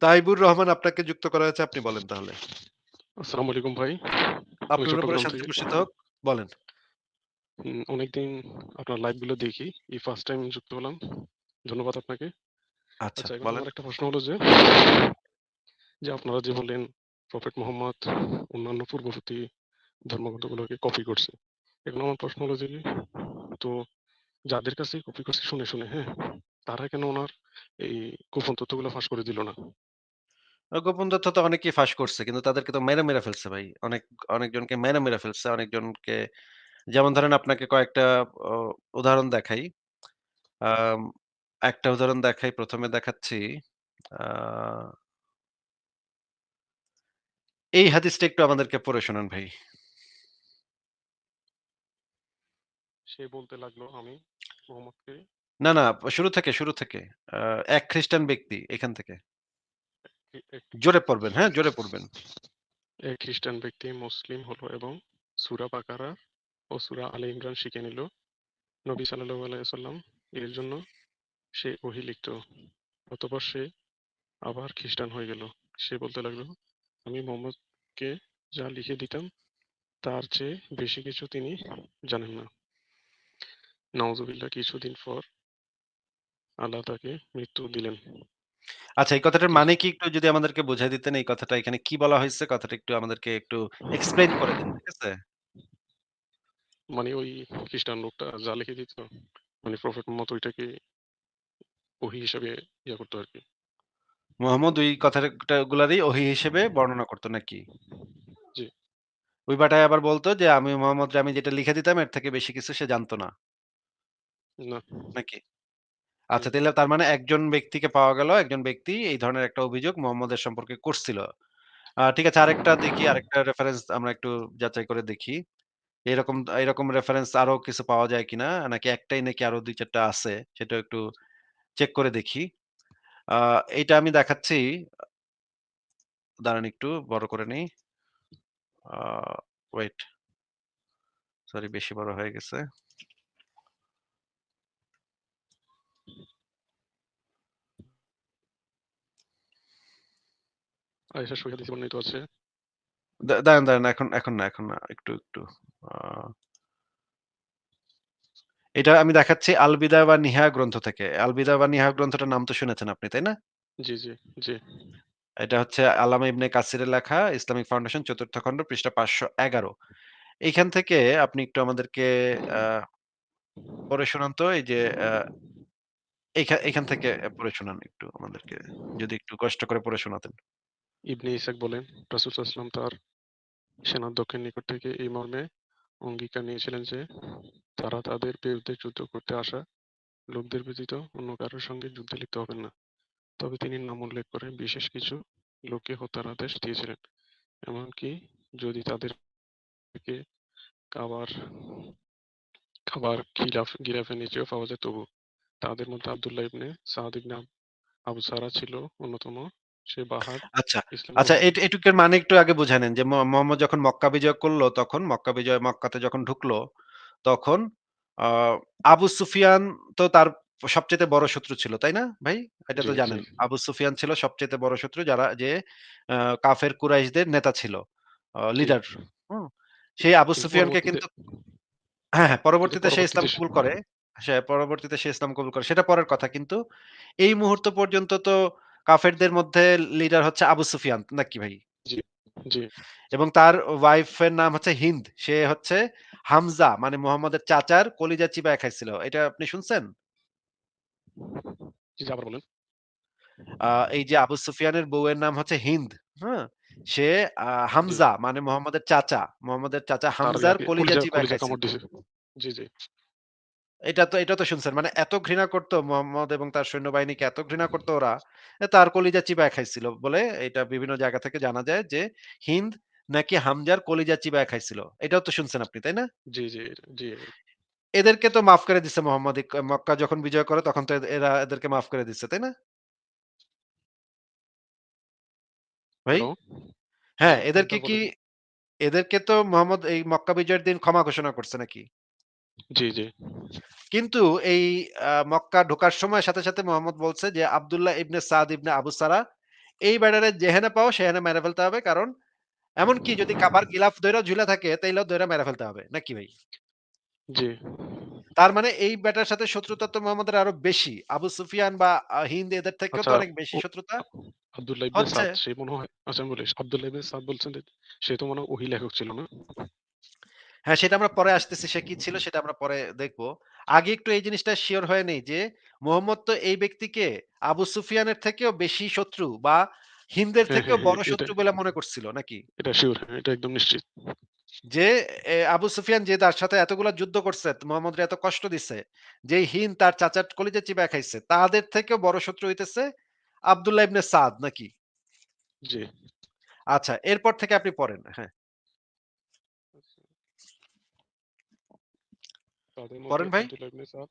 তাইবুর রহমান আপনাকে যুক্ত করা হয়েছে। আপনি বলেন তাহলে। আসসালামু আলাইকুম ভাই। আমি আপনার উপরে শান্তি বর্ষিত হোক। বলেন। অনেকদিন আপনার লাইভগুলো দেখি। এই ফার্স্ট টাইম যুক্ত হলাম। ধন্যবাদ আপনাকে। আচ্ছা, আচ্ছা বলেন। একটা প্রশ্ন হলো যে যে আপনারা যে বললেন প্রফেট মোহাম্মদ অন্যান্য পূর্ববর্তী ধর্মগ্রন্থগুলোকে কপি করছে। এখন আমার প্রশ্ন হলো যে তো যাদের কাছে কপি করছে শুনে, শুনে, হ্যাঁ? তারা কেন ওনার এই গোপন তথ্যগুলো ফাঁস করে দিল না? গোপন তথ্য তো অনেকেই ফাঁস করছে। কিন্তু তাদেরকে তো মেরে, মেরে ফেলছে ভাই। অনেক অনেকজনকে মেরে, মেরে ফেলছে। অনেকজনকে যেমন ধরেন আপনাকে কয়েকটা উদাহরণ দেখাই। আম একটা উদাহরণ দেখাই ১ম এ দেখাচ্ছি। এই হাদিসটা একটু আমাদেরকে পড়ে শোনান ভাই। সে বলতে লাগল আমি মোহাম্মদকে না, না শুরু থেকে, শুরু থেকে। এক খ্রিস্টান ব্যক্তি এখান থেকে। জোরে পড়বেন, হ্যাঁ? জোরে পড়বেন। খ্রিস্টান ব্যক্তি মুসলিম হলো এবং সূরা বাকারা ও সুরা আলে ইমরান শিখে নিল। নবী সাল্লাল্লাহু আলাইহি ওয়াসাল্লাম এর জন্য সে ওহী লিখত। অতঃপর সে আবার খ্রিস্টান হয়ে গেল। সে বলতে লাগল, আমি মোহাম্মদকে যা লিখে দিতাম তার চেয়ে বেশি কিছু তিনি জানেন না। নাউজুবিল্লাহ কিছুদিন পর আল্লাহ তাকে মৃত্যু দিলেন। আচ্ছা এই কথাটার মানে কি একটু যদি আমাদেরকে বুঝায় দিতেন এই কথাটা এখানে কি বলা হয়েছে? কথাটা একটু আমাদেরকে একটু এক্সপ্লেইন করে দিন। ঠিক আছে? মানে ওই খ্রিস্টান লোকটা যা লিখে দিত মানে প্রফেট মোহাম্মদ ওইটাকে ওহী হিসেবে ইয়া করতো আরকি। মুহাম্মদ ওই কথাটা গুলারই ওহী হিসেবে বর্ণনা করত নাকি? জি, ওই বেটায় আবার বলতো যে আমি মুহাম্মদরে আমি যেটা লিখে দিতাম এর থেকে বেশি কিছু সে জানতো না। না, নাকি? আচ্ছা তাহলে তার মানে একজন ব্যক্তিকে পাওয়া গেল, একজন ব্যক্তি এই ধরনের একটা অভিযোগ মুহাম্মদের সম্পর্কে করছিল। আ ঠিক আছে আরেকটা দেখি, আরেকটা রেফারেন্স আমরা একটু যাচাই করে দেখি। এরকম এরকম রেফারেন্স আরও কিছু পাওয়া যায় কিনা? নাকি একটাই নাকি আরও দুই চারটা আছে? সেটা একটু চেক করে দেখি। আ এইটা আমি দেখাচ্ছি। দাঁড়ান একটু বড় করে নেই। ওয়েট সরি বেশি বড় হয়ে গেছে। আয়েশা বর্ণিত আছে। দাঁড়ান, দাঁড়ান এখন এখন না, এখন না। একটু, একটু এটা আমি দেখাচ্ছি আল বিদায়া ওয়ান নিহা গ্রন্থ থেকে। আল বিদায়া ওয়ান নিহা গ্রন্থটার নাম তো শুনেছেন আপনি, তাই না? জি, জি, জি, এটা হচ্ছে আল্লামা ইবনে কাসিরের লেখা ইসলামিক ফাউন্ডেশন ৪র্থ খণ্ড পৃষ্ঠা ৫১১ এইখান থেকে আপনি একটু আমাদেরকে পড়ে শোনান তো এই যে এইখান থেকে পড়ে শোনান একটু আমাদেরকে। যদি একটু কষ্ট করে পড়ে শোনাতেন। ইবনে ইসাক বলেন, রাসূল ওয়াসাল্লাম তার সেনাধ্যক্ষের নিকট থেকে এই মর্মে অঙ্গীকার নিয়েছিলেন যে, তারা তাদের বিরুদ্ধে যুদ্ধ করতে আসা লোকদের ব্যতীত অন্য কারোর সঙ্গে যুদ্ধে লিপ্ত হবেন না। তবে তিনি নাম উল্লেখ করে বিশেষ কিছু লোককে হত্যার আদেশ দিয়েছিলেন। এমনকি যদি তাদেরকে কাবার খাবার খিলাফ গিলাফের নিচেও পাওয়া যায় তবু। তাদের মধ্যে আবদুল্লাহ ইবনে সাদ ইবনে আবু সারা ছিল অন্যতম। সে আচ্ছা, আচ্ছা এটুকের মানে একটু আগে নেন যে মোহাম্মদ যখন মক্কা বিজয় করল তখন মক্কা বিজয় মক্কাতে যখন ঢুকলো তখন আবু সুফিয়ান তো তার সবচাইতে বড় শত্রু ছিল, তাই না ভাই? এটা তো জানেন। আবু সুফিয়ান ছিল সবচাইতে বড় শত্রু যারা যে কাফের কুরাইশদের নেতা ছিল। লিডার। হুম? সেই আবু সুফিয়ানকে কিন্তু হ্যাঁ, হ্যাঁ, পরবর্তীতে সে ইসলাম কবুল করে। সে পরবর্তীতে সে ইসলাম কবুল করে। সেটা পরের কথা। কিন্তু এই মুহূর্ত পর্যন্ত তো কাফেরদের মধ্যে লিডার হচ্ছে আবু সুফিয়ান নাকি ভাই? এবং তার ওয়াইফ এর নাম হচ্ছে হিন্দ। সে হচ্ছে হামজা মানে মুহাম্মদের চাচার কলিজা চিবায় খাইছিল। এটা আপনি শুনছেন? বলেন। এই যে আবু সুফিয়ানের বউয়ের নাম হচ্ছে হিন্দ। হ্যাঁ? সে হামজা মানে মোহাম্মদের চাচা। মোহাম্মদের চাচা হামজার কলিজা কলিজা চিবায় খাইছিল। জি, জি, এটা তো এটা তো শুনছেন। মানে এত ঘৃণা করত মোহাম্মদ এবং তার সৈন্যবাহিনীকে এত ঘৃণা করত ওরা, তার কলিজা চিবায় খাইছিল বলে এটা বিভিন্ন জায়গা থেকে জানা যায় যে হিন্দ নাকি হামজার কলিজা চিবায় খাইছিল। এটাও তো শুনছেন আপনি, তাই না? জি, জি, জি, এদেরকে তো মাফ করে দিছে মোহাম্মদ মক্কা যখন বিজয় করে তখন তো এরা এদেরকে মাফ করে দিচ্ছে, তাই না? ভাই? হ্যালো? জি, হ্যাঁ, এদেরকে কি এদেরকে তো মোহাম্মদ এই মক্কা বিজয়ের দিন ক্ষমা ঘোষণা করছে নাকি? জি, জি, কিন্তু এই আ মক্কা ঢোকার সময় সাথে, সাথে মোহাম্মদ বলছে যে আব্দুল্লাহ ইবনে সাদ ইবনে আবু সারা এই বেটারে যেখানে পাও সেখানে মেরে ফেলতে হবে। কারণ এমনকি যদি কাবার গিলাফ ধইরা ঝুইলা থাকে তাইলেও ধইরা মেরে ফেলতে হবে। নাকি ভাই? জি। তার মানে এই বেটার সাথে শত্রুতা তো মোহাম্মদের আরও বেশি। আবু সুফিয়ান বা আ হিন্দ এদের থেকেও তো আচ্ছা অনেক বেশি ও শত্রুতা আব্দুল্লাহ ইবনে হচ্ছে সাদ সে মনে হয় আচ্ছা আমি বলি আব্দুল্লাহ ইবনে সাদ বলছেন যে সে তো মনে হয় ওহী লেখক ছিল না? হ্যাঁ, সেটা আমরা পরে আসতেছি। সে কি ছিল সেটা আমরা পরে দেখব। আগে একটু এই জিনিসটা শিওর হয়ে নেই যে মোহাম্মদ তো এই ব্যক্তিকে আবু সুফিয়ানের থেকেও বেশি শত্রু বা হিন্দের হ্যাঁ, থেকেও হ্যাঁ, হ্যাঁ। বড় শত্রু বলে মনে করছিল নাকি? এটা হ্যাঁ, এটা একদম নিশ্চিত। যে আবু সুফিয়ান যে তার সাথে এতগুলা যুদ্ধ করছে, মোহাম্মদরে এত কষ্ট দিছে, যে হিন্দ তার চাচার কলিজে চিবায় খাইছে, তাদের থেকেও বড় শত্রু হইতেছে আব্দুল্লাহ ইবনে সাদ নাকি? জি। আচ্ছা, এরপর থেকে আপনি পড়েন। হ্যাঁ, পড়েন ভাই।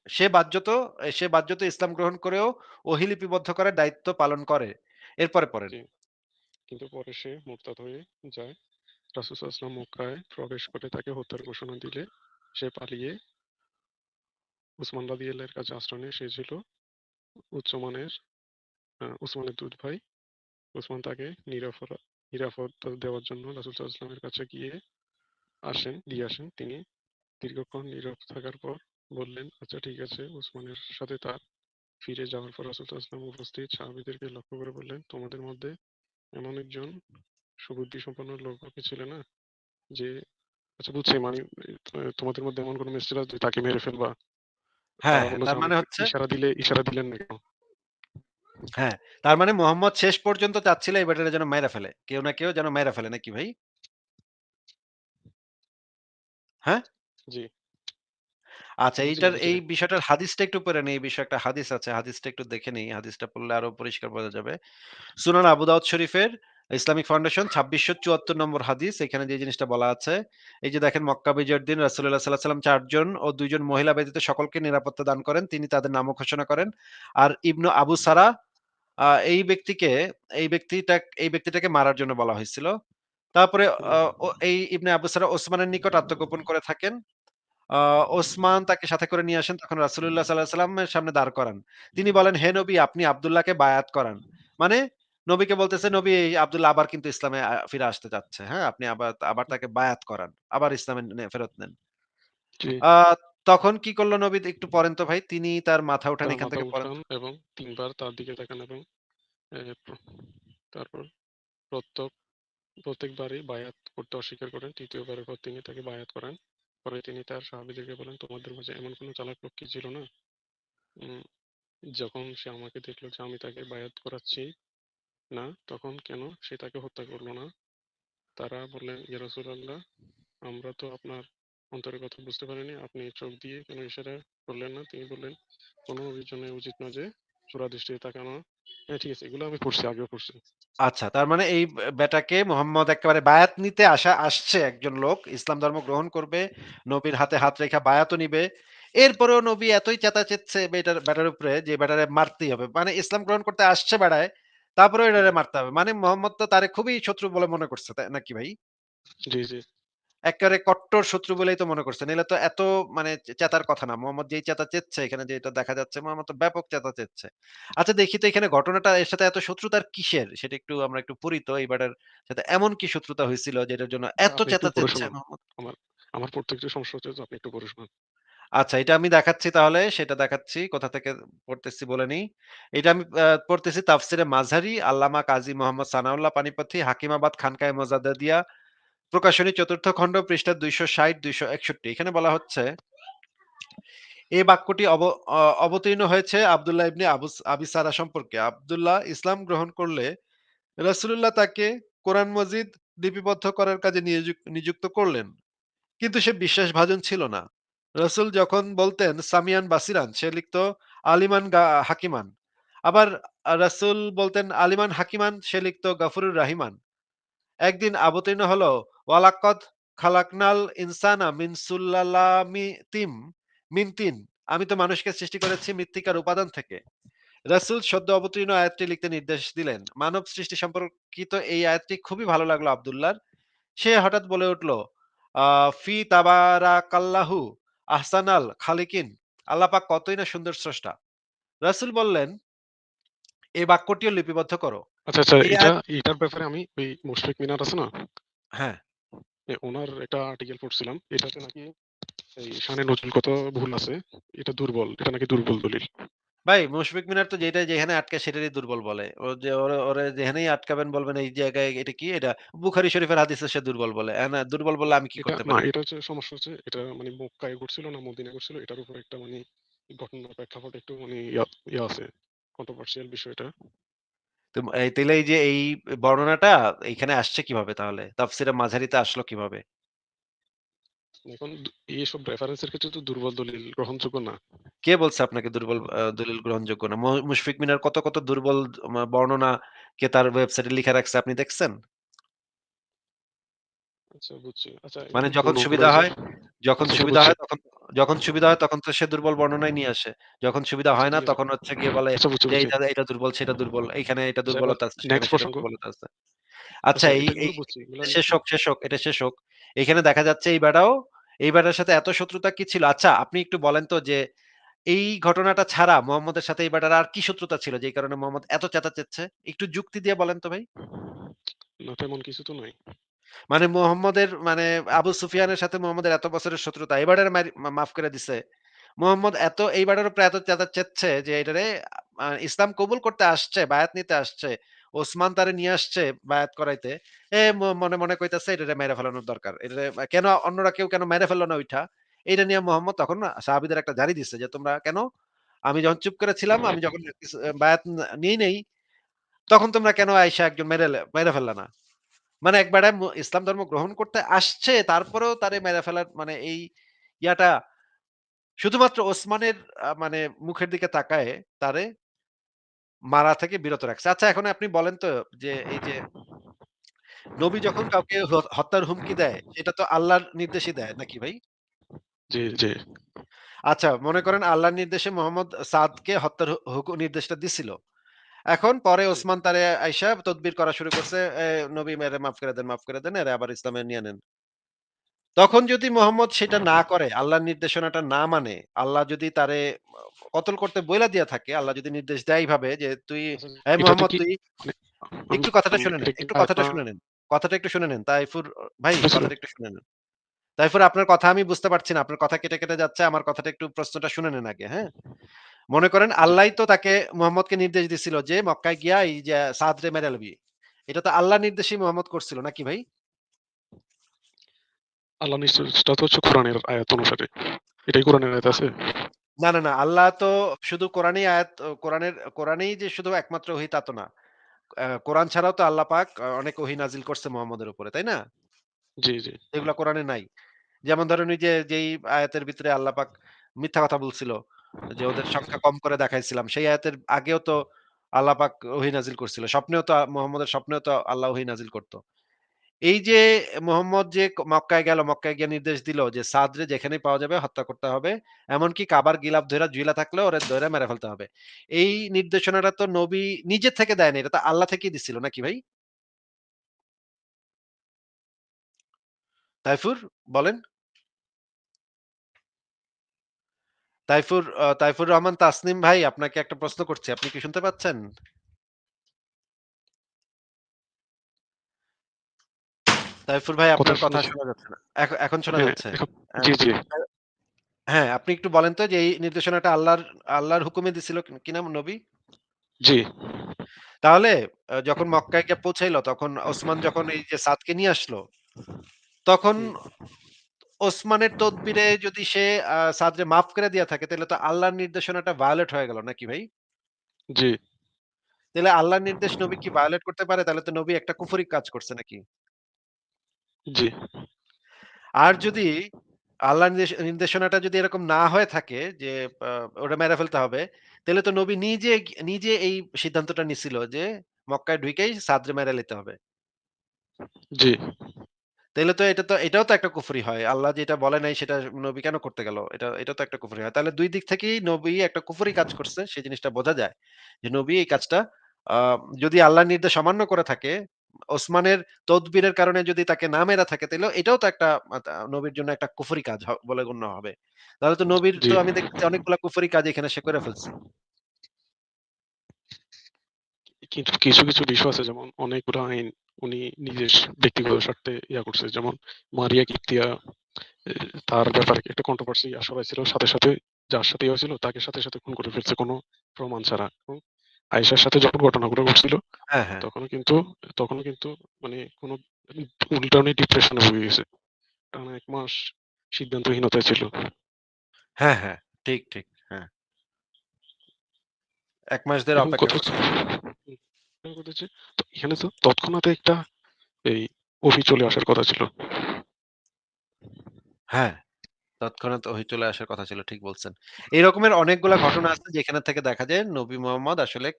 সে বাহ্যত সে বাহ্যত ইসলাম গ্রহণ করেও ওহী লিপিবদ্ধ করার দায়িত্ব পালন করে। এরপরে পড়েন। কিন্তু পরে সে মুরতাদ হয়ে যায়। রাসূল সাল্লাল্লাহু মক্কায় প্রবেশ করে তাকে হত্যার ঘোষণা দিলে সে পালিয়ে উসমান রাদিয়াল্লাহু এর কাছে আশ্রয় নেয়। সে ছিল উচ্চমানের উসমানের দুধ ভাই। উসমান তাকে নিরাপদ দেওয়ার জন্য রাসূল আলাইহি কাছে গিয়ে আসেন দিয়ে আসেন। তিনি দীর্ঘক্ষণ নীরব থাকার পর বললেন, "আচ্ছা ঠিক আছে।" উসমানের সাথে তার ফিরে যাওয়ার পর রাসূল সাল্লাল্লাহু উপস্থিত সাহাবীদেরকে লক্ষ্য করে বললেন, "তোমাদের মধ্যে এমন একজন সুবুদ্ধিসম্পন্ন লোকও কি ছিল না? যে আচ্ছা বুঝছি মানে তোমাদের মধ্যে এমন কোন ছিল যে তাকে মেরে ফেলবা?" হ্যাঁ, তারা হ্যাঁ, তার মানে হচ্ছে ইশারা দিলে ইশারা দিলেন না কেন?" হ্যাঁ, তার মানে মোহাম্মদ শেষ পর্যন্ত চাচ্ছিল এই বেটারে যেন মাইরা ফেলে। কেউ না কেউ যেন মাইরা ফেলে নাকি ভাই? হ্যাঁ? জি, আচ্ছা এইটার এই বিষয়টার হাদিসটা একটু পড়ে নেই। এই বিষয়ে একটা হাদিস আছে। হাদিসটা একটু দেখে নেই। হাদিসটা পড়লে আরও পরিষ্কার বোঝা যাবে। সুনান আবু দাউদ শরীফের ইসলামিক ফাউন্ডেশন ২৬৭৪ নম্বর হাদিস। এখানে যে জিনিসটা বলা আছে, এই যে দেখেন মক্কা বিজয়ের দিন রাসূলুল্লাহ সাল্লাল্লাহু আলাইহি ওয়াসাল্লাম ৪ জন ও ২ জন মহিলা ব্যতীত সকলকে নিরাপত্তা দান করেন। তিনি তাদের নামও ঘোষণা করেন। আর ইবনু আবু সারা আ এই ব্যক্তিকে এই ব্যক্তিটা এই ব্যক্তিটাকে মারার জন্য বলা হয়েছিল। তারপরে হুম, ও এই ইবনে আবু সারা ওসমানের নিকট আত্মগোপন করে থাকেন। ওসমান তাকে সাথে করে নিয়ে আসেন। তখন রাসূলুল্লাহ সাল্লাল্লাহু আলাইহি ওয়াসাল্লামের সামনে দাঁড় করান। তিনি বলেন, "হে নবী আপনি আব্দুল্লাহকে বায়াত করান।" মানে নবীকে বলতেছে, "নবী এই আব্দুল্লাহ আবার কিন্তু ইসলামে ফিরে আসতে চাচ্ছে। হ্যাঁ? আপনি আবার আবার তাকে বায়াত করান। আবার ইসলামে ফেরত নেন।" তখন কি করল নবী একটু পরেন তো ভাই। তিনি তার মাথা উঠান এখান থেকে তো। এবং ৩ বার তার দিকে তাকান এবং তারপর প্রত্যক প্রত্যেকবারই বায়াত করতে অস্বীকার করেন। তৃতীয়বারের পর তিনি তাকে বায়াত করান। পরে তিনি তার সাহাবীদেরকে বলেন, "তোমাদের মাঝে এমন কোন চালাক লোক কি ছিল না? যখন সে আমাকে দেখল যে আমি তাকে বায়াত করাচ্ছি না, তখন কেন সে তাকে হত্যা করল না?" তারা বললেন, "ইয়া আল্লাহ আমরা তো আপনার অন্তরের কথা বুঝতে পারিনি। আপনি চোখ দিয়ে কোনো ইশারা করলেন না?" তিনি বললেন, কোনো জন্য উচিত না যে চোরা দৃষ্টিতে তাকানো।" হ্যাঁ, ঠিক আছে। এগুলো আমি পড়ছি, আগেও পড়ছি। আচ্ছা, তার মানে এই বেটাকে মোহাম্মদ একেবারে বায়াত নিতে আসা আসছে একজন লোক। ইসলাম ধর্ম গ্রহণ করবে। নবীর হাতে হাত রেখা বায়াতও নিবে। এরপরেও নবী এতই চেঁচাচ্ছেচ্ছে বেটার বেটার উপরে যে বেটারে মারতেই হবে। মানে ইসলাম গ্রহণ করতে আসছে বেড়ায়, তারপরেও হুম, এটারে মারতে হবে। মানে মোহাম্মদ তো তারে খুবই শত্রু বলে মনে করছে, তাই নাকি ভাই? জি, জি। এক্কেবারে কট্টর শত্রু বলেই তো মনে করছে। নাইলে তো এত মানে চেতার কথা না। মোহাম্মদ যেই চেতা চেচ্ছে এখানে যেটা দেখা যাচ্ছে মোহাম্মদ তো ব্যাপক চেতা চেচ্ছে। আচ্ছা দেখি তো এখানে ঘটনাটা এর সাথে এত শত্রুতার কিসের? সেটা একটু আমরা একটু পড়ি তো এই সাথে এমন কি শত্রুতা হইছিল যেটার জন্য এত চেতা চেচ্ছে মোহাম্মদ? আমার আমার পড়তে সমস্যা হচ্ছে আপনি একটু পড়ে শোনান। আচ্ছা এটা আমি দেখাচ্ছি তাহলে সেটা দেখাচ্ছি। কোথা থেকে পড়তেছি বলে নিই। এটা আমি পড়তেছি তাফসিরে মাঝারি আল্লামা কাজী মোহাম্মদ সানাউল্লাহ পানিপথি হাকিমাবাদ খানকায়ে মোজাদ্দেদিয়া প্রকাশনী ৪র্থ খণ্ড পৃষ্ঠা ২৬০-২৬১ এখানে বলা হচ্ছে, এই বাক্যটি অব অবতীর্ণ হয়েছে আব্দুল্লাহ ইবনে আবি সারা সম্পর্কে। আব্দুল্লাহ ইসলাম গ্রহণ করলে রাসূলুল্লাহ তাকে কোরআন মজিদ লিপিবদ্ধ করার কাজে নিযুক্ত করলেন। কিন্তু সে বিশ্বাসভাজন ছিল না। রাসূল যখন বলতেন, সামিয়ান বাসিরান সে লিখত, আলিমান হাকিমান। আবার রাসূল বলতেন, আলিমান হাকিমান সে লিখত, গাফুরুর রাহিমান। একদিন অবতীর্ণ হলো ওয়ালাক্কদ খালাকনাল ইনসানা মিন সুল্লালামিতিম মিন তিন। আমি তো মানুষকে সৃষ্টি করেছি মৃত্তিকার উপাদান থেকে। রাসূল সদ্য অবতীর্ণ আয়াতটি লিখতে নির্দেশ দিলেন। মানব সৃষ্টি সম্পর্কিত এই আয়াতটি খুবই ভালো লাগল আব্দুল্লাহর। সে হঠাৎ বলে উঠল, ফি তাবারাকাল্লাহু আহসানাল খালিকিন। আল্লাহ পাক কতই না সুন্দর স্রষ্টা। রাসূল বললেন, এই বাক্যটিও লিপিবদ্ধ করো। আচ্ছা, আচ্ছা এটা এটার ব্যাপারে আমি ওই মুশফিক মিনার আছে না? হ্যাঁ। এ উনার একটা আর্টিকেল পড়ছিলাম। এটাতে নাকি এই শানে নজুল কত ভুল আছে। এটা দুর্বল। এটা নাকি দুর্বল দলিল। ভাই মুশফিক মিনার তো যেটা যেখানে আটকায় সেটারই দুর্বল বলে। ও যে ওরে যেখানেই আটকাবেন বলবেন এই জায়গায় এটা কি? এটা বুখারী শরীফের হাদিসে সে দুর্বল বলে। এ না দুর্বল বললে আমি কি করতে পারি? এটা হচ্ছে সমস্যা হচ্ছে এটা মানে মক্কায় ঘটছিল না মদিনায় ঘটছিল এটার উপর একটা মানে ঘটনার প্রেক্ষাপট একটু মানে ইয়া আছে। কন্ট্রোভার্সিয়াল বিষয়টা। তো এই তাইলে এই যে এই বর্ণনাটা এইখানে আসছে কীভাবে তাহলে? তাফসিরে মাঝারিতে আসলো কীভাবে? এখন এইসব রেফারেন্স এর ক্ষেত্রে তো দুর্বল দলিল গ্রহণযোগ্য না। কে বলছে আপনাকে দুর্বল দলিল গ্রহণযোগ্য না? মুশফিক মিনার কত, কত দুর্বল বর্ণনা কে তার ওয়েবসাইটে লিখে রাখছে আপনি দেখছেন? আচ্ছা বুঝছি। আচ্ছা মানে যখন সুবিধা হয় যখন আচ্ছা সুবিধা হয় তখন যখন সুবিধা হয় তখন তো সে দুর্বল বর্ণনাই নিয়ে আসে। যখন সুবিধা হয় না তখন হচ্ছে গিয়ে বলে যে। এইটা, এইটা দুর্বল, সেটা দুর্বল। এইখানে এটা দুর্বলতা আছে। দুর্বলতা। আচ্ছা আচ্ছা এই, এটা এটা শেষ হোক, শেষ হোক, এটা শেষ হোক। এখানে দেখা যাচ্ছে এই বেটাও এই বেটার সাথে এত শত্রুতা কি ছিল? আচ্ছা আপনি একটু বলেন তো যে এই ঘটনাটা ছাড়া মোহাম্মদের সাথে এই বেটার আর কি শত্রুতা ছিল যেই কারণে মোহাম্মদ এত চেঁচাচ্ছেচ্ছে? একটু যুক্তি দিয়ে বলেন তো ভাই। না তেমন কিছু তো নাই। মানে মোহাম্মদের মানে আবু সুফিয়ানের সাথে মোহাম্মদের এত বছরের শত্রুতা এবারের মাফ করে দিছে। মোহাম্মদ এত এইবারের উপরে এত চেঁচাচ্ছেচ্ছে যে এটারে ইসলাম কবুল করতে আসছে, বায়াত নিতে আসছে। ওসমান তারে নিয়ে আসছে বায়াত করাইতে। এ মনে, মনে কইতাছে এটারে মেরে ফেলানোর দরকার। এটারে কেন অন্যরা কেউ কেন মেরে ফেলল না ওইটা এইটা নিয়ে মোহাম্মদ তখন সাহাবিদের একটা জারি দিচ্ছে যে, "তোমরা কেন? আমি যখন চুপ করে ছিলাম, আমি যখন বায়াত না নিই নাই, তখন তোমরা কেন আইসা একজন মেরে মেরে ফেললা না?" মানে একবারে ইসলাম ধর্ম গ্রহণ করতে আসছে, তারপরেও তারে মেরে ফেলার মানে এই ইয়াটা শুধুমাত্র ওসমানের মানে মুখের দিকে তাকায় তারে মারা থেকে বিরত রাখছে। আচ্ছা এখন আপনি বলেন তো যে এই যে নবী যখন কাউকে হত্যার হুমকি দেয়, এটা তো আল্লাহর নির্দেশই দেয় নাকি ভাই? জি, জি, আচ্ছা মনে করেন আল্লাহর নির্দেশে মোহাম্মদ সাদকে হত্যার নির্দেশটা দিছিল। এখন পরে ওসমান তারে আইসা তদবির করা শুরু করছে, নবী মেরে মাফ করে দেন, মাফ করে দেন। এরে আবার ইসলামে নিয়ে নেন।" তখন যদি মোহাম্মদ সেটা না করে, আল্লাহর নির্দেশনাটা না মানে, আল্লাহ যদি তারে কতল করতে বইলা দিয়া থাকে, আল্লাহ যদি নির্দেশ দেয় ভাবে যে, "তুই মোহাম্মদ তুই" একটু কথাটা শুনে নেন, একটু কথাটা শুনে নেন। কথাটা একটু শুনে নেন। তাইফুর ভাই কথাটা একটু শুনে নেন। তাইফুর আপনার কথা আমি বুঝতে পারছি না। আপনার কথা কেটে, কেটে যাচ্ছে। আমার কথাটা একটু প্রশ্নটা শুনে নেন আগে, হ্যাঁ? মনে করেন জি। আল্লাহই তো তাকে মোহাম্মদকে নির্দেশ দিছিল যে, মক্কায় গিয়া এই যে সাদরে মেরে লবি। এটা তো আল্লাহর নির্দেশেই মোহাম্মদ করছিল নাকি ভাই? আল্লাহ নির্দেশটা তো হচ্ছে কোরআনের আয়াত অনুসারে। এটাই কোরআনের আয়াত আছে? না, না, না। আল্লাহ তো শুধু কোরআনেই আয়াত কোরআনের কোরআনেই যে শুধু একমাত্র ওহী তা তো না। কোরআন ছাড়াও তো আল্লাহ পাক অনেক ওহী নাজিল করছে মুহাম্মদের উপরে, তাই না? জি, জি, যেগুলা কোরআনে নাই। যেমন ধরেন ওই যে যেই আয়াতের ভিতরে আল্লাহ পাক মিথ্যা কথা বলছিল যে ওদের সংখ্যা কম করে দেখাইছিলাম। সেই আয়াতের আগেও তো আল্লাহ পাক ওহী নাজিল করছিল। স্বপ্নেও তো মুহাম্মদের স্বপ্নেও তো আল্লাহ ওহী নাজিল করত। এই যে মোহাম্মদ যে মক্কায় গেল, মক্কায় গিয়ে নির্দেশ দিল যে সাদরে যেখানেই পাওয়া যাবে হত্যা করতে হবে। এমনকি কাবার গিলাপ ধইরা ঝুইলা থাকলেও ওরে ধইরা মেরে ফেলতে হবে। এই নির্দেশনাটা তো নবী নিজে থেকে দেয়নি। এটা তো আল্লাহ থেকেই দিছিল নাকি ভাই? তাইফুর বলেন? তাইফুর তাইফুর রহমান তাসনিম ভাই আপনাকে একটা প্রশ্ন করছি। আপনি কি শুনতে পাচ্ছেন? তাইফুর ভাই আপনার কথা শোনা যাচ্ছে না। এখন শোনা হ্যাঁ, যাচ্ছে। জি, জি। হ্যাঁ, আপনি একটু বলেন তো যে এই নির্দেশনাটা আল্লাহর আল্লাহর হুকুমে দিছিল কি কিনা নবী? জি, তাহলে যখন মক্কায় গিয়ে পৌঁছাইল তখন ওসমান যখন এই যে সাদকে নিয়ে আসলো, তখন ওসমানের তদবিরে যদি সে সাদরে মাফ করে দিয়া থাকে তাহলে তো আল্লাহর নির্দেশনাটা ভায়োলেট হয়ে গেল নাকি ভাই? জি, তাহলে আল্লাহর নির্দেশ নবী কি ভায়োলেট করতে পারে? তাহলে তো নবী একটা কুফরি কাজ করছে নাকি? জি, আর যদি আল্লাহর নির্দেশনাটা যদি এরকম না হয়ে থাকে যে ওটা মেরে ফেলতে হবে, তাহলে তো নবী নিজে নিজে এই সিদ্ধান্তটা নিছিল যে মক্কায় ঢুকেই সাদরে মেরে লইতে হবে। জি, তাইলে তো এটা তো এটাও তো একটা কুফরি হয়। আল্লাহ যেটা বলে নাই সেটা নবী কেন করতে গেল? এটা এটাও তো একটা কুফরি হয়। তাহলে ২ দিক থেকেই নবী একটা কুফরি কাজ করছে সেই জিনিসটা বোঝা যায়। যে নবী এই কাজটা যদি আল্লাহর নির্দেশ অমান্য করে থাকে, ওসমানের তদবিরের কারণে যদি তাকে না মেরা থাকে তাহলে এটাও তো একটা নবীর জন্য একটা কুফরি কাজ বলে গণ্য হবে। তাহলে তো নবীর তো আমি দেখতেছি অনেকগুলা কুফরি কাজ এখানে সে করে ফেলছে। কিন্তু কিছু, কিছু বিষয় আছে যেমন অনেকগুলো আইন উনি নিজের ব্যক্তিগত স্বার্থে ইয়া করছে। যেমন মারিয়া কিপ্তিয়া তার ব্যাপারে একটা কন্ট্রোভার্সি আসা হয়েছিল। সাথে, সাথে যার সাথে ইয়ে হয়েছিল তাকে সাথে, সাথে খুন করে ফেলছে কোনো প্রমাণ ছাড়া। আয়েশার সাথে যখন ঘটনাগুলো ঘটছিল হ্যাঁ, হ্যাঁ। তখনও কিন্তু তখনও কিন্তু মানে কোনো উল্টা উনি ডিপ্রেশনে ভুগে গেছে। টানা ১ মাস সিদ্ধান্তহীনতায় ছিল। হ্যাঁ, হ্যাঁ। ঠিক, ঠিক। হ্যাঁ। ১ মাস ধরে অপেক্ষা হচ্ছে তো এখানে তো তৎক্ষণাৎ একটা এই ওহী চলে আসার কথা ছিল। হ্যাঁ, তৎক্ষণাৎ ওহী চলে আসার কথা ছিল। ঠিক বলছেন। এই রকমের অনেকগুলা ঘটনা আছে যেখানে থেকে দেখা যায় নবী মোহাম্মদ আসলে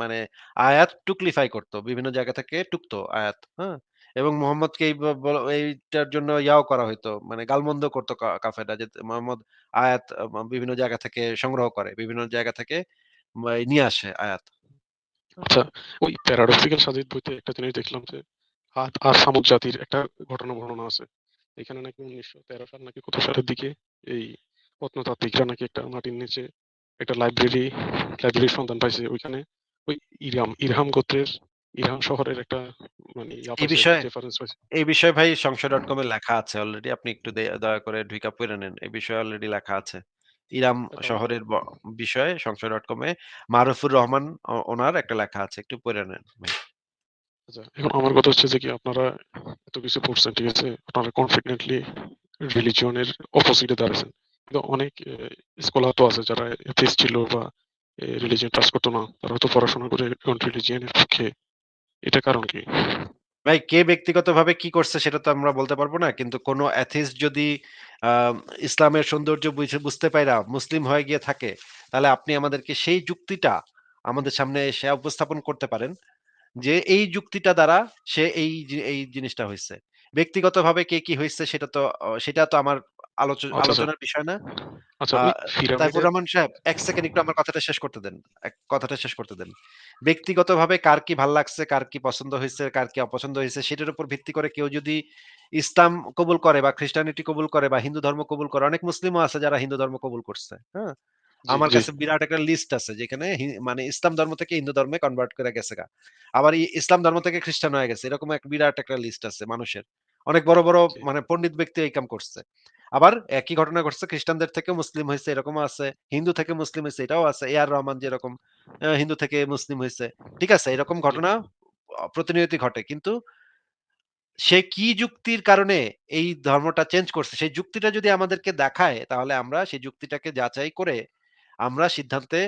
মানে আয়াত টুকলিফাই করত। বিভিন্ন জায়গা থেকে টুকতো আয়াত, হ্যাঁ? এবং মোহাম্মদকে এইটার জন্য ইয়াও করা হইতো। মানে গালমন্দ করত কা কাফেররা যে মোহাম্মদ আয়াত বিভিন্ন জায়গা থেকে সংগ্রহ করে। বিভিন্ন জায়গা থেকে নিয়ে আসে আয়াত। আচ্ছা, ওই প্যারাডক্সিক্যাল সাজিদ বইতে একটা জিনিস দেখলাম যে হাত আর সামুদ জাতির একটা ঘটনা বর্ণনা আছে। এখানে নাকি ১৯১৩ সাল নাকি কত সালের দিকে এই প্রত্নতাত্ত্বিকরা নাকি একটা মাটির নিচে একটা লাইব্রেরি লাইব্রেরির সন্ধান পাইছে। ওইখানে ওই ইরাম ইরহাম গোত্রের ইরহাম শহরের একটা মানে এই বিষয়ে। এই বিষয়ে ভাই সংশয়.com এ লেখা আছে অলরেডি। আপনি একটু দয়া করে ঢুইকা পইড়া নেন। এই বিষয়ে অলরেডি লেখা আছে। ইরাম শহরের ব বিষয়ে সংশয়.com এ মারুফুর রহমান ও ওনার একটা লেখা আছে। একটু পইড়া নেন ভাই। আচ্ছা, এখন আমার কথা হচ্ছে যে কি আপনারা এত কিছু পড়ছেন, ঠিক আছে? আপনারা কনফিডেন্টলি রিলিজিয়ন এর অপোজিটে দাঁড়াইছেন। কিন্তু অনেক স্কলার তো আছে যারা এথিস্ট ছিল বা রিলিজিয়ন ট্রাস্ট করত না। তারা তো পড়াশোনা করে এখন রিলিজিয়ন এর পক্ষে। এটা কারণ কি? ভাই কে ব্যক্তিগতভাবে কি করছে সেটা তো আমরা বলতে পারব না। কিন্তু কোনো অ্যাথিস্ট যদি ইসলামের সৌন্দর্য বুঝে বুঝতে পাইরা মুসলিম হয়ে গিয়ে থাকে, তাহলে আপনি আমাদেরকে সেই যুক্তিটা আমাদের সামনে এসে উপস্থাপন করতে পারেন। যে এই যুক্তিটা দ্বারা সে এই এই জিনিসটা হয়েছে ব্যক্তিগতভাবে কে কি হয়েছে সেটা তো সেটা তো আমার। আলোচনার বিষয় না। আচ্ছা তাইফুর রহমান সাহেব ১ সেকেন্ড একটু আমার কথাটা শেষ করতে দেন। কথাটা শেষ করতে দেন। ব্যক্তিগতভাবে কার কি ভালো লাগছে, কার কি পছন্দ হইছে, কার কি অপছন্দ হইছে সেটার উপর ভিত্তি করে কেউ যদি ইসলাম কবুল করে বা খ্রিস্টানিটি কবুল করে বা হিন্দু ধর্ম কবুল করে, অনেক মুসলিমও আছে যারা হিন্দু ধর্ম কবুল করছে। হ্যাঁ? আমার কাছে বিরাট একটা লিস্ট আছে যেখানে মানে ইসলাম ধর্ম থেকে হিন্দু ধর্মে কনভার্ট করে গেছেগা। আবার ই ইসলাম ধর্ম থেকে খ্রিস্টান হয়ে গেছে। এরকম এক বিরাট একটা লিস্ট আছে মানুষের। অনেক বড়, বড় মানে পণ্ডিত ব্যক্তি এই কাম করছে। আবার একই ঘটনা ঘটছে খ্রিস্টানদের থেকেও মুসলিম হইছে এরকমও আছে। হিন্দু থেকে মুসলিম হইছে এটাও আছে। এ আর রহমান যেরকম হিন্দু থেকে মুসলিম হইছে। ঠিক আছে? এরকম ঘটনা অ প্রতিনিয়তই ঘটে। কিন্তু সে কি যুক্তির কারণে এই ধর্মটা চেঞ্জ করছে, সেই যুক্তিটা যদি আমাদেরকে দেখায় তাহলে আমরা সেই যুক্তিটাকে যাচাই করে আমরা সিদ্ধান্তে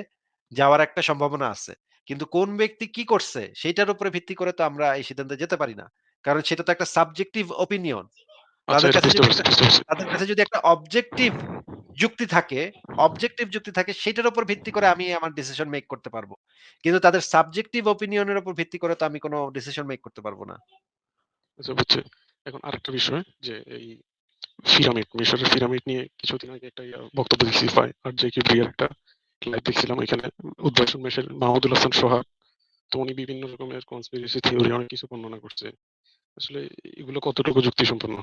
যাওয়ার একটা সম্ভাবনা আছে। কিন্তু কোন ব্যক্তি কি করছে সেইটার উপরে ভিত্তি করে তো আমরা এই সিদ্ধান্তে যেতে পারি না। কারণ সেটা তো একটা সাবজেক্টিভ ওপিনিয়ন। আচ্ছা তাদের কাছে যদি একটা তাদের কাছে যদি একটা অবজেক্টিভ যুক্তি থাকে, অবজেক্টিভ যুক্তি থাকে সেটার উপর ভিত্তি করে আমি আমার ডিসিশন মেক করতে পারব কিন্তু তাদের সাবজেক্টিভ ওপিনিয়ন এর উপর ভিত্তি করে তো আমি কোনো ডিসিশন মেক করতে পারব না। আচ্ছা বুঝছি। এখন আরেকটা বিষয় যে এই পিরামিড, মিশরের পিরামিড নিয়ে কিছুদিন আগে একটা বক্তব্য ফাই আর জে কে এর একটা লাইভ দেখছিলাম এখানে উদ্ভাসন মেশের মাহমুদুল হাসান সোহাগ। তো উনি বিভিন্ন রকমের কনস্পিরেসি থিওরি অনেক কিছু বর্ণনা করছে। আসলে এগুলো কতটুকু যুক্তিসম্পন্ন?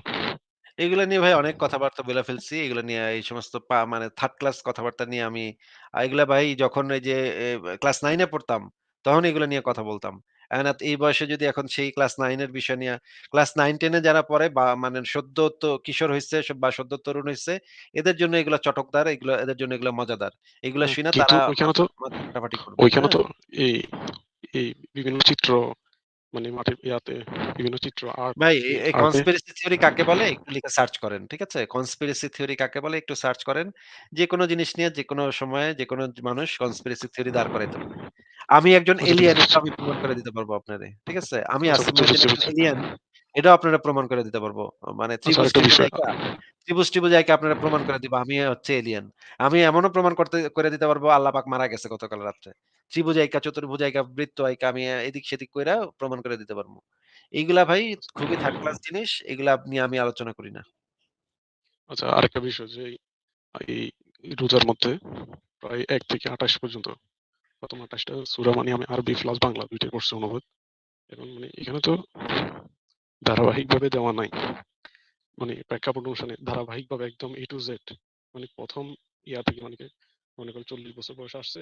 এগুলা নিয়ে ভাই অনেক কথাবার্তা বলে ফেলছি। এগুলা নিয়ে এই সমস্ত মানে থার্ড ক্লাস কথাবার্তা নিয়ে আমি এগুলা ভাই যখন এই যে ক্লাস 9 এ পড়তাম, তখন এগুলা নিয়ে কথা বলতাম। এখন এই বয়সে যদি এখন সেই ক্লাস 9 এর বিষয় নিয়া ক্লাস 9-10 এ যারা পড়ে বা মানে সদ্য তো কিশোর হয়েছে বা সদ্য তরুণ হয়েছে এদের জন্য এগুলা চটকদার, এগুলা এদের জন্য এগুলা মজাদার। এগুলা কিন্তু তারা ওইখানে তো। ওইখানে হ্যাঁ? তো এই এই বিভিন্ন চিত্র মানে মাটির ইয়াতে বিভিন্ন চিত্র আর্ট ভাই এই কনস্পিরেসি থিওরি কাকে বলে? একটু লিখে সার্চ করেন। ঠিক আছে? কনস্পিরেসি থিওরি কাকে বলে? একটু সার্চ করেন। যেকোনো জিনিস নিয়ে যেকোনো সময়ে যেকোনো মানুষ কনস্পিরেসি থিওরি দাঁড় করাইতে পারে। আমি একজন এলিয়েন বুঝছি। আমি প্রমাণ করে দিতে পারব আপনারে। ঠিক আছে? আমি বুঝছি। এলিয়েন এটাও আপনারা প্রমাণ করে দিতে পারব। মানে আচ্ছা ত্রিভুজ ত্রিভুজ আইকা আপনারা প্রমাণ করে দিব আমি হচ্ছে এলিয়েন। আমি এমনও প্রমাণ করতে করে দিতে পারব আল্লাহ পাক মারা গেছে গতকাল রাত্রে। ত্রিভুজ আইকা, চতুর্ভুজ আইকা, বৃত্ত আইকা আমি এদিক সেদিক কইরা প্রমাণ করে দিতে পারব। এইগুলা ভাই খুবই থার্ড ক্লাস জিনিস। এগুলা নিয়ে আমি আলোচনা করি না। আচ্ছা আরেকটা বিষয় যে এই রোজার মধ্যে প্রায় ১ থেকে ২৮ পর্যন্ত প্রথম ২৮ টা সূরা মানে আমি আরবি প্লাস বাংলা ২ টাই পড়ছি অনুবাদ। এখন মানে এখানে তো ধারাবাহিকভাবে দেওয়া নাই। মানে প্রেক্ষাপট অনুসারে ধারাবাহিকভাবে একদম A টু জেড মানে প্রথম ইয়া থেকে মানে মনে করেন ৪০ বছর বয়স আসছে।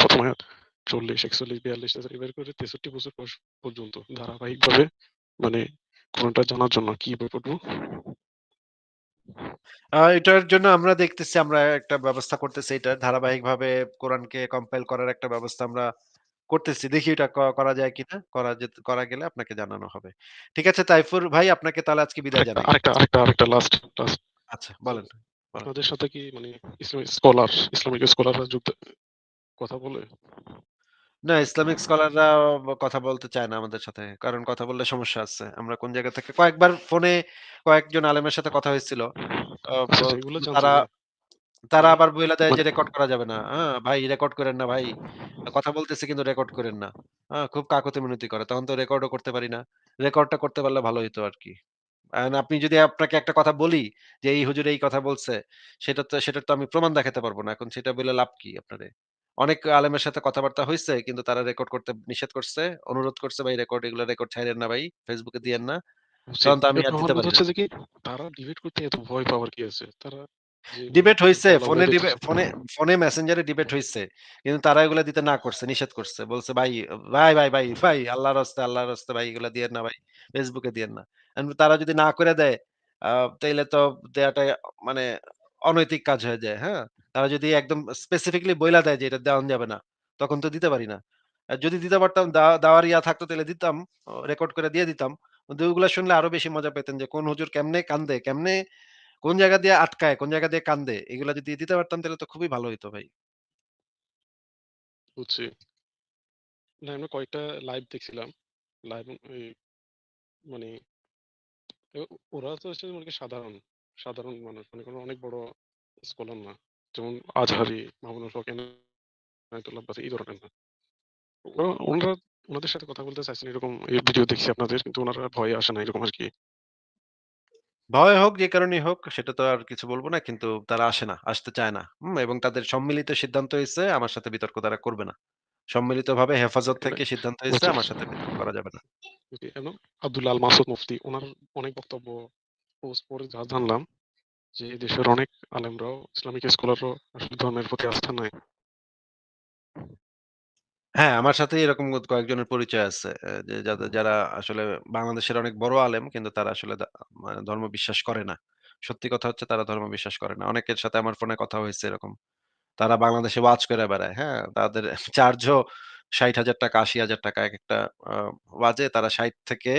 প্রথম আয়াত 40, 41, 42 থেকে বের করে 63 বছর বয়স পর্যন্ত ধারাবাহিকভাবে মানে কোরআনটা জানার জন্য কি বই পড়ব? এটার জন্য আমরা দেখতেছি আমরা একটা ব্যবস্থা করতেছি এটার ধারাবাহিকভাবে কোরআনকে কম্পাইল করার একটা ব্যবস্থা আমরা করতেছি। দেখি এটা করা যায় কিনা। করা যেত করা গেলে আপনাকে জানানো হবে। ঠিক আছে তাইফুর ভাই আপনাকে তাহলে আজকে বিদায় জানাই। আরেকটা, আরেকটা, আরেকটা লাস্ট, লাস্ট। আচ্ছা বলেন। আপনাদের সাথে কি মানে ইসলামিক স্কলার, ইসলামিক স্কলাররা যুক্ত কথা বলে? না ইসলামিক স্কলাররা কথা বলতে চায় না আমাদের সাথে। কারণ কথা বললে সমস্যা আছে। আমরা কোন জায়গা থেকে কয়েকবার ফোনে কয়েকজন আলেমের সাথে কথা হয়েছিল। আচ্ছা, আচ্ছা তারা তারা আবার বইলা দেয় যে রেকর্ড করা যাবে না। হ্যাঁ? ভাই রেকর্ড কইরেন না ভাই। কথা বলতেছি কিন্তু রেকর্ড কইরেন না। হ্যাঁ? খুব কাকুতি মিনতি করে। তখন তো রেকর্ডও করতে পারি না। রেকর্ডটা করতে পারলে ভালো হইতো আরকি। এখন আপনি যদি আপনাকে একটা কথা বলি যে এই হুজুর এই কথা বলছে, সেটা তো সেটার তো আমি প্রমাণ দেখাতে পারব না। এখন সেটা বইলে লাভ কি আপনারে? অনেক আলেমের সাথে কথাবার্তা হয়েছে কিন্তু তারা রেকর্ড করতে নিষেধ করছে। অনুরোধ করছে ভাই রেকর্ড এগুলো রেকর্ড ছাইড়েন না ভাই। ফেসবুকে দিয়েন না। আমি আর দিতে পারি কি তারা ডিবেট করতে এত ভয় পাওয়ার কি আছে? তারা ডিবেট হইছে। ফোনে ফোনে ফোনে মেসেঞ্জারে ডিবেট হইছে। কিন্তু তারা এগুলা দিতে না করছে, নিষেধ করছে। বলছে ভাই, ভাই, ভাই, ভাই, ভাই আল্লাহর হস্তে, আল্লাহর হস্তে ভাই এগুলা দিয়েন না ভাই। এ দিয়েন না। তারা যদি না করে দেয়, তাইলে তো দেয়াটা মানে অনৈতিক কাজ হয়ে যায়। হ্যাঁ? তারা যদি একদম স্পেসিফিকলি বইলা দেয় যে এটা দেওয়া যাবে না। তখন তো দিতে পারি না। আর যদি দিতে পারতাম দেওয়া দেওয়ার ইয়া থাকতো তাহলে দিতাম। রেকর্ড করে দিয়ে দিতাম। ওগুলা শুনলে আরও বেশি মজা পেতেন যে কোন হুজুর কেমনে কান্দে, কেমনে কোন জায়গা দিয়ে আটকায়, কোন জায়গা দিয়ে কান্দে। এগুলা যদি দিতে পারতাম তাহলে তো খুবই ভালো হইতো ভাই। বুঝছি। না আমরা কয়েকটা লাইভ দেখছিলাম। লাইভ মানে ওরা তো হচ্ছে মানে সাধারণ, সাধারণ মানুষ। মানে কোনো অনেক বড় স্কলার না। যেমন আজহারি, মামুনুল হক, এনায়েতুল্লাহ আব্বাসী এই ধরনের না। ওনারা ওনাদের সাথে কথা বলতে চাইছেন এরকম ভিডিও দেখছি আপনাদের কিন্তু ওনারা ভয়ে আসে না এরকম আরকি। ভয় হোক যে কারণেই হোক সেটা তো আর কিছু বলব না। কিন্তু তারা আসে না, আসতে চায় না। হুম? এবং তাদের সম্মিলিত সিদ্ধান্ত হইছে আমার সাথে বিতর্ক তারা করবে না। সম্মিলিতভাবে হেফাজত এটা থেকে সিদ্ধান্ত হইছে আমার সাথে বিতর্ক করা যাবে না। এবং আব্দুল্লাহ আল মাসুদ মুফতি উনার অনেক বক্তব্য পোস্ট পড়ে যা জানলাম যে দেশের অনেক আলেমরাও ইসলামিক স্কলাররাও আসলে ধর্মের প্রতি আস্থা নাই। হ্যাঁ, আমার সাথে এরকম কয়েকজনের পরিচয় আছে। যে যাদের যারা আসলে বাংলাদেশের অনেক বড় আলেম কিন্তু তারা আসলে দা মানে ধর্ম বিশ্বাস করে না। সত্যি কথা হচ্ছে তারা ধর্ম বিশ্বাস করে না। অনেকের সাথে আমার ফোনে কথা হয়েছে এরকম। তারা বাংলাদেশে ওয়াজ করে বেড়ায়। হ্যাঁ? তাদের চার্জও ৳৬০,০০০ ৳৮০,০০০ একেকটা আ ওয়াজে তারা ৬০ থেকে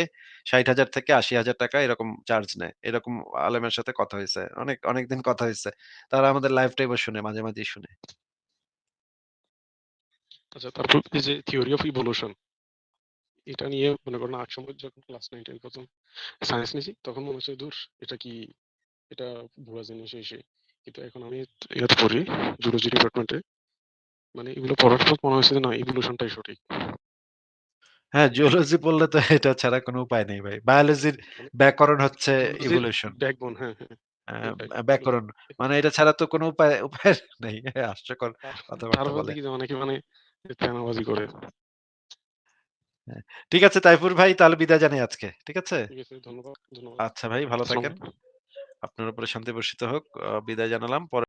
৳৬০,০০০ থেকে ৳৮০,০০০ এরকম চার্জ নেয়। এরকম আলেমের সাথে কথা হইছে। অনেক অনেকদিন কথা হইছে। তারা আমাদের লাইভ টাইভও শুনে, মাঝে, মাঝেই শুনে। আচ্ছা তারপর এই যে থিওরি অফ ইভোলিউশন এটা নিয়ে মনে করেন আগ সময় যখন ক্লাস 9 10 প্রথম সায়েন্স নিয়েছি তখন মনে হচ্ছে দূর এটা কি এটা ভুয়া জিনিস এই সেই। কিন্তু এখন আমি ইয়াতে পড়ি জুলজি ডিপার্টমেন্টে মানে এগুলো পড়ার পর মনে হচ্ছে না ইভোলিউশনটাই সঠিক। হ্যাঁ, জিওলজি পড়লে তো এটা ছাড়া কোনো উপায় নেই ভাই। বায়োলজির মানে ব্যাকরণ হচ্ছে ইভোলিউশন। ব্যাকবোন হ্যাঁ, হ্যাঁ। ব্যা ব্যাকরণ। মানে এটা ছাড়া তো কোনো উপায় উপায় নেই। কথাবার্তা তারপর বলে। মানে করে। হ্যাঁ। ঠিক আছে তাইপুর ভাই তাহলে বিদায় জানাই আজকে। ঠিক আছে? ধন্যবাদ। আচ্ছা ভাই ভালো থাকেন। আপনার উপরে শান্তি বর্ষিত হোক। বিদায় জানালাম। পরে